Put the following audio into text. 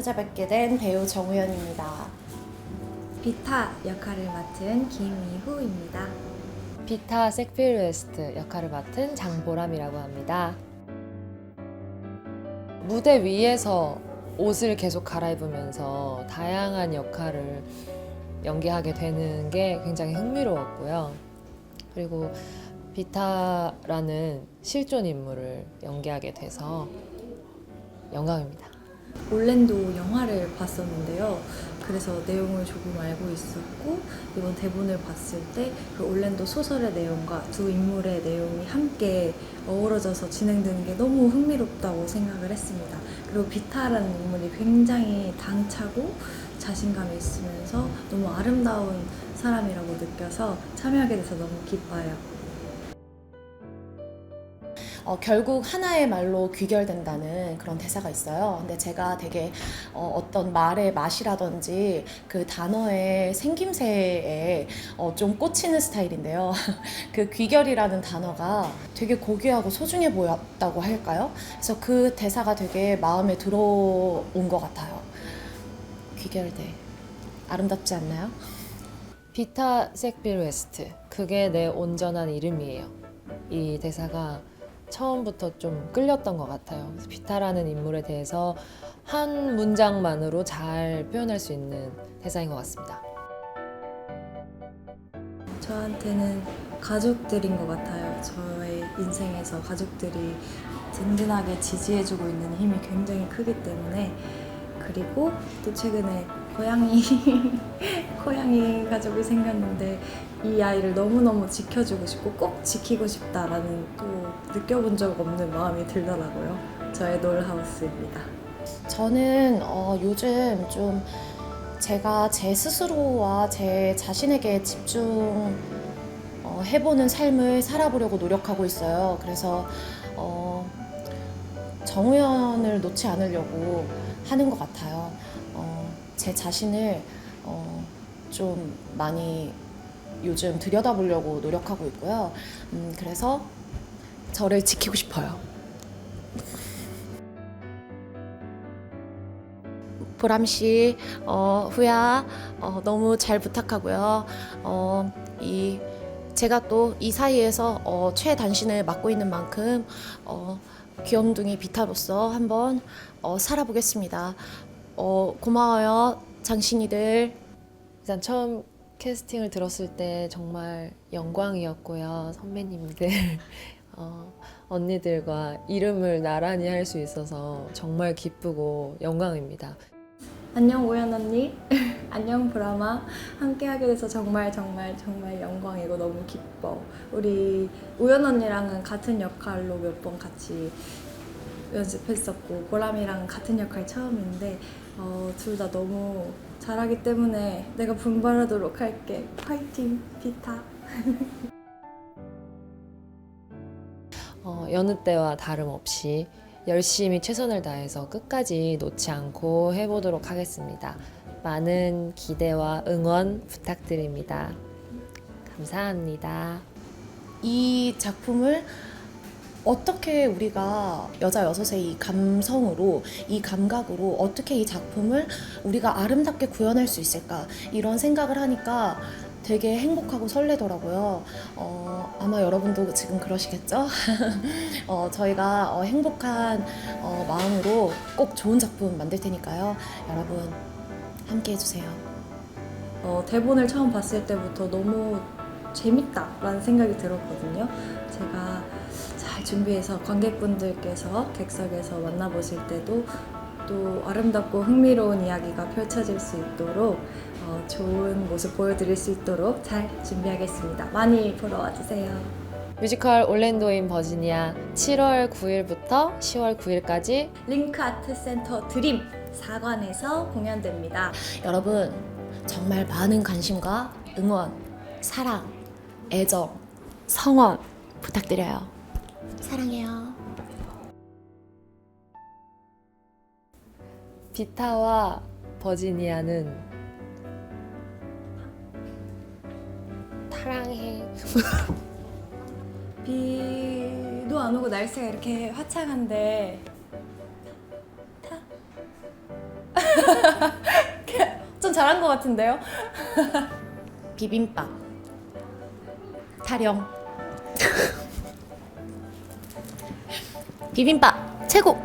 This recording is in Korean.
찾아뵙게 된 배우 정우현입니다. 비타 역할을 맡은 김미후입니다. 비타 색필 웨스트 역할을 맡은 장보람이라고 합니다. 무대 위에서 옷을 계속 갈아입으면서 다양한 역할을 연기하게 되는 게 굉장히 흥미로웠고요. 그리고 비타라는 실존 인물을 연기하게 돼서 영광입니다. 올랜도 영화를 봤었는데요. 그래서 내용을 조금 알고 있었고 이번 대본을 봤을 때 그 올랜도 소설의 내용과 두 인물의 내용이 함께 어우러져서 진행되는 게 너무 흥미롭다고 생각을 했습니다. 그리고 비타라는 인물이 굉장히 당차고 자신감이 있으면서 너무 아름다운 사람이라고 느껴서 참여하게 돼서 너무 기뻐요. 어, 결국 하나의 말로 귀결된다는 그런 대사가 있어요. 근데 제가 되게 어, 떤 말의 맛이라든지 그 단어의 생김새에 어, 좀 꽂히는 스타일인데요. 그 귀결이라는 단어가 되게 고귀하고 소중해 보였다고 할까요? 그래서 그 대사가 되게 마음에 들어온 것 같아요. 귀결돼. 아름답지 않나요? 비타 색빌 웨스트 그게 내 온전한 이름이에요. 이 대사가 처음부터 좀 끌렸던 것 같아요. 비타라는 인물에 대해서 한 문장만으로 잘 표현할 수 있는 대사인 것 같습니다. 저한테는 가족들인 것 같아요. 저의 인생에서 가족들이 든든하게 지지해주고 있는 힘이 굉장히 크기 때문에 그리고 또 최근에 고양이 고양이 가족이 생겼는데 이 아이를 너무너무 지켜주고 싶고 꼭 지키고 싶다라는 또 느껴본 적 없는 마음이 들더라고요. 저의 놀하우스입니다. 저는 어, 요즘 좀 제가 제 스스로와 제 자신에게 집중 어, 해보는 삶을 살아보려고 노력하고 있어요. 그래서 어, 정우현을 놓지 않으려고 하는 것 같아요. 어, 제 자신을 어, 좀 많이 요즘 들여다보려고 노력하고 있고요. 음, 그래서 저를 지키고 싶어요. 보람 씨, 어, 후야, 어, 너무 잘 부탁하고요. 어, 이 제가 또 이 사이에서 어, 최단신을 맡고 있는 만큼 어, 귀염둥이 비타로서 한번 어, 살아보겠습니다. 어, 고마워요, 장신이들. 일단 처음 캐스팅을 들었을 때 정말 영광이었고요. 선배님들, 어, 언니들과 이름을 나란히 할 수 있어서 정말 기쁘고 영광입니다. 안녕 오연 언니 안녕 브라마 함께하게 돼서 정말 정말 정말 영광이고 너무 기뻐 우리 우연 언니랑은 같은 역할로 몇 번 같이 연습했었고 보람이랑 같은 역할 처음인데 어, 둘 다 너무 잘하기 때문에 내가 분발하도록 할게 파이팅 비타 어, 여느 때와 다름없이 열심히 최선을 다해서 끝까지 놓지 않고 해보도록 하겠습니다. 많은 기대와 응원 부탁드립니다. 감사합니다. 이 작품을 어떻게 우리가 여자 여섯의 이 감성으로 이 감각으로 어떻게 이 작품을 우리가 아름답게 구현할 수 있을까 이런 생각을 하니까 되게 행복하고 설레더라고요. 어, 아마 여러분도 지금 그러시겠죠? 어, 저희가 어, 행복한 어, 마음으로 꼭 좋은 작품 만들 테니까요. 여러분 함께 해주세요. 어, 대본을 처음 봤을 때부터 너무 재밌다라는 생각이 들었거든요. 제가 잘 준비해서 관객분들께서 객석에서 만나보실 때도 또 아름답고 흥미로운 이야기가 펼쳐질 수 있도록 어, 좋은 모습 보여드릴 수 있도록 잘 준비하겠습니다. 많이 보러 와주세요. 뮤지컬 올랜도인 버지니아 7월 9일부터 10월 9일까지 링크 아트 센터 드림 4관에서 공연됩니다. 여러분 정말 많은 관심과 응원, 사랑, 애정, 성원 부탁드려요. 사랑해요. 비타와 버지니아는 사랑해. 비도 안 오고 날씨가 이렇게 화창한데 타? 좀 잘한 것 같은데요? 비빔밥 타령 비빔밥 최고